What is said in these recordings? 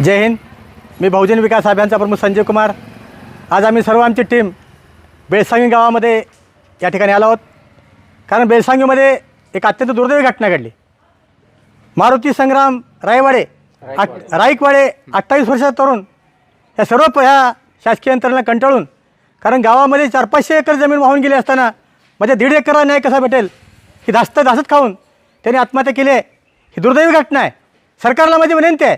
जय हिंद. मी बहुजन विकास अभियानचा प्रमुख संजय कुमार. आज आम्ही सर्व आमची टीम बेळसांगी गावामध्ये या ठिकाणी आलो आहोत. कारण बेळसांगीमध्ये एक अत्यंत दुर्दैवी घटना घडली. मारुती संग्राम रायवाडे आठ राईकवाडे अठ्ठावीस वर्षाचा तरुण. या सर्व प ह्या शासकीय यंत्रणा कंटाळून कारण गावामध्ये चार पाचशे एकर जमीन वाहून गेली असताना म्हणजे दीड एकरला न्याय कसा भेटेल? ही धास्त धासत खाऊन त्यांनी आत्महत्या केली आहे. ही दुर्दैवी घटना आहे. सरकारला माझी विनंती आहे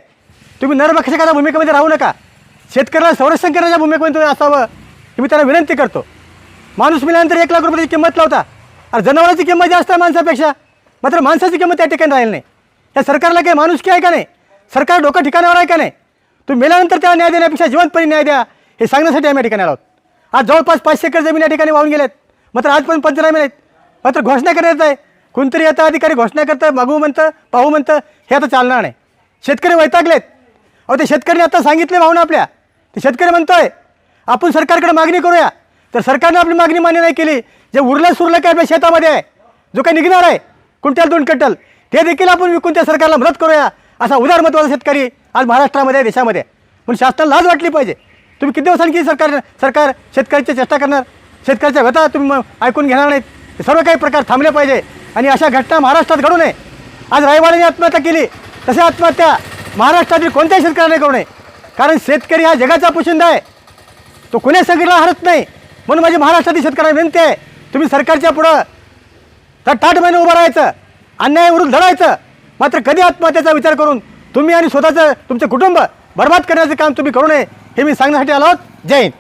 तुम्ही नरभक्षकाच्या भूमिकेमध्ये राहू नका. शेतकऱ्याला संरक्षण करण्याच्या भूमिकेमध्ये तुम्ही असावं. की मी त्यांना विनंती करतो. माणूस मिळाल्यानंतर एक लाख रुपयाची किंमत लावता. अरे जनावरांची किंमत जास्त आहे माणसापेक्षा. मात्र माणसाची किंमत त्या ठिकाणी राहील नाही. त्या सरकारला काही माणुसकी आहे का नाही? सरकार डोकं ठिकाणावर आहे का नाही? तुम्ही मेल्यानंतर त्याला न्याय देण्यापेक्षा जिवंतपणे न्याय द्या. हे सांगण्यासाठी आम्ही या ठिकाणी आलो आहोत. आज जवळपास पाचशे एकर जमीन या ठिकाणी वाहून गेलेत मात्र आजपर्यंत पंचनामे नाहीत. मात्र घोषणा करण्यात आहे. कोणतरी आता अधिकारी घोषणा करतं मागू म्हणतं पाहू म्हणतं हे आता चालणार नाही. शेतकरी वैतागलेत. अहो ते शेतकऱ्यांनी आता सांगितले भावना आपल्या. ते शेतकरी म्हणतोय आपण सरकारकडे मागणी करूया. तर सरकारने आपली मागणी मान्य नाही केली जे उरलं सुरलं काय आपल्या शेतामध्ये आहे जो काही निघणार आहे कुंटल दोन क्विंटल ते देखील आपण विकून त्या सरकारला मदत करूया असा उदार महत्त्वाचा शेतकरी आज महाराष्ट्रामध्ये आहे, देशामध्ये पण शासनाला लाज वाटली पाहिजे. तुम्ही किती दिवसांनी किती सरकार सरकार शेतकऱ्याची चेष्टा करणार? शेतकऱ्याच्या व्यथा तुम्ही मग ऐकून घेणार नाहीत. सर्व काही प्रकार थांबले पाहिजे. आणि अशा घटना महाराष्ट्रात घडू नये. आज रायवाड्याने आत्महत्या केली तशा आत्महत्या महाराष्ट्रातील कोणत्याही शेतकऱ्याने करू नये. कारण शेतकरी हा जगाचा पोशिंदा आहे. तो कुण्या सगळीला हरत नाही. म्हणून माझी महाराष्ट्रातील शेतकऱ्यांना विनंती आहे तुम्ही सरकारच्या पुढं तर ताट महिने उभं राहायचं अन्यायावरून लढायचं. मात्र कधी आत्महत्येचा विचार करून तुम्ही आणि स्वतःचं तुमचं कुटुंब बर्बाद करण्याचं काम तुम्ही करू नये हे मी सांगण्यासाठी आलो जय हिंद.